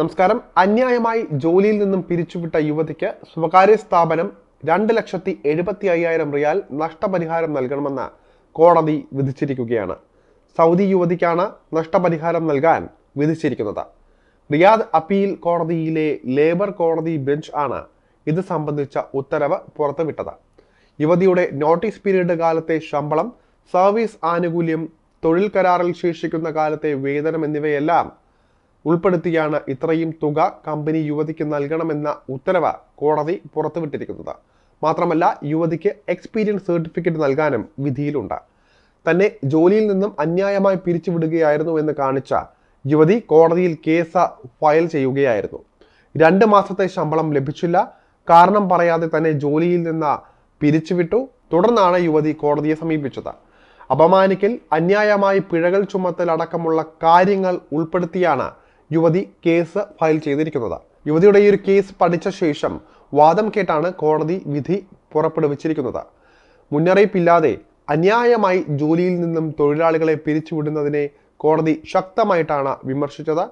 നമസ്കാരം. അന്യായമായി ജോലിയിൽ നിന്നും പിരിച്ചുവിട്ട യുവതിക്ക് സ്വകാര്യ സ്ഥാപനം രണ്ട് ലക്ഷത്തി എഴുപത്തി അയ്യായിരം റിയാൽ നഷ്ടപരിഹാരം നൽകണമെന്ന് കോടതി വിധിച്ചിരിക്കുകയാണ്. സൗദി യുവതിക്കാണ് നഷ്ടപരിഹാരം നൽകാൻ വിധിച്ചിരിക്കുന്നത്. റിയാദ് അപ്പീൽ കോടതിയിലെ ലേബർ കോടതി ബെഞ്ച് ആണ് ഇത് സംബന്ധിച്ച ഉത്തരവ് പുറത്തുവിട്ടത്. യുവതിയുടെ നോട്ടീസ് പീരീഡ് കാലത്തെ ശമ്പളം സർവീസ് ആനുകൂല്യം തൊഴിൽ കരാറിൽ ശേഷിക്കുന്ന കാലത്തെ വേതനം എന്നിവയെല്ലാം ഉൾപ്പെടുത്തിയാണ് ഇത്രയും തുക കമ്പനി യുവതിക്ക് നൽകണമെന്ന ഉത്തരവ് കോടതി പുറത്തുവിട്ടിരിക്കുന്നത്. മാത്രമല്ല യുവതിക്ക് എക്സ്പീരിയൻസ് സർട്ടിഫിക്കറ്റ് നൽകാനും വിധിയിലുണ്ട്. തന്നെ ജോലിയിൽ നിന്നും അന്യായമായി പിരിച്ചുവിടുകയായിരുന്നു എന്ന് കാണിച്ച യുവതി കോടതിയിൽ കേസ് ഫയൽ ചെയ്യുകയായിരുന്നു. രണ്ട് മാസത്തെ ശമ്പളം ലഭിച്ചില്ല. കാരണം പറയാതെ തന്നെ ജോലിയിൽ നിന്ന് പിരിച്ചുവിട്ടു. തുടർന്നാണ് യുവതി കോടതിയെ സമീപിച്ചത്. അപമാനിക്കൽ അന്യായമായി പിഴകൾ ചുമത്തൽ അടക്കമുള്ള കാര്യങ്ങൾ ഉൾപ്പെടുത്തിയാണ് യുവതി കേസ് ഫയൽ ചെയ്തിരിക്കുന്നത്. യുവതിയുടെ ഈ ഒരു കേസ് പഠിച്ച ശേഷം വാദം കേട്ടാണ് കോടതി വിധി പുറപ്പെടുവിച്ചിരിക്കുന്നത്. മുന്നറിയിപ്പില്ലാതെ അന്യായമായി ജോലിയിൽ നിന്നും തൊഴിലാളികളെ പിരിച്ചുവിടുന്നതിനെ കോടതി ശക്തമായിട്ടാണ് വിമർശിച്ചത്.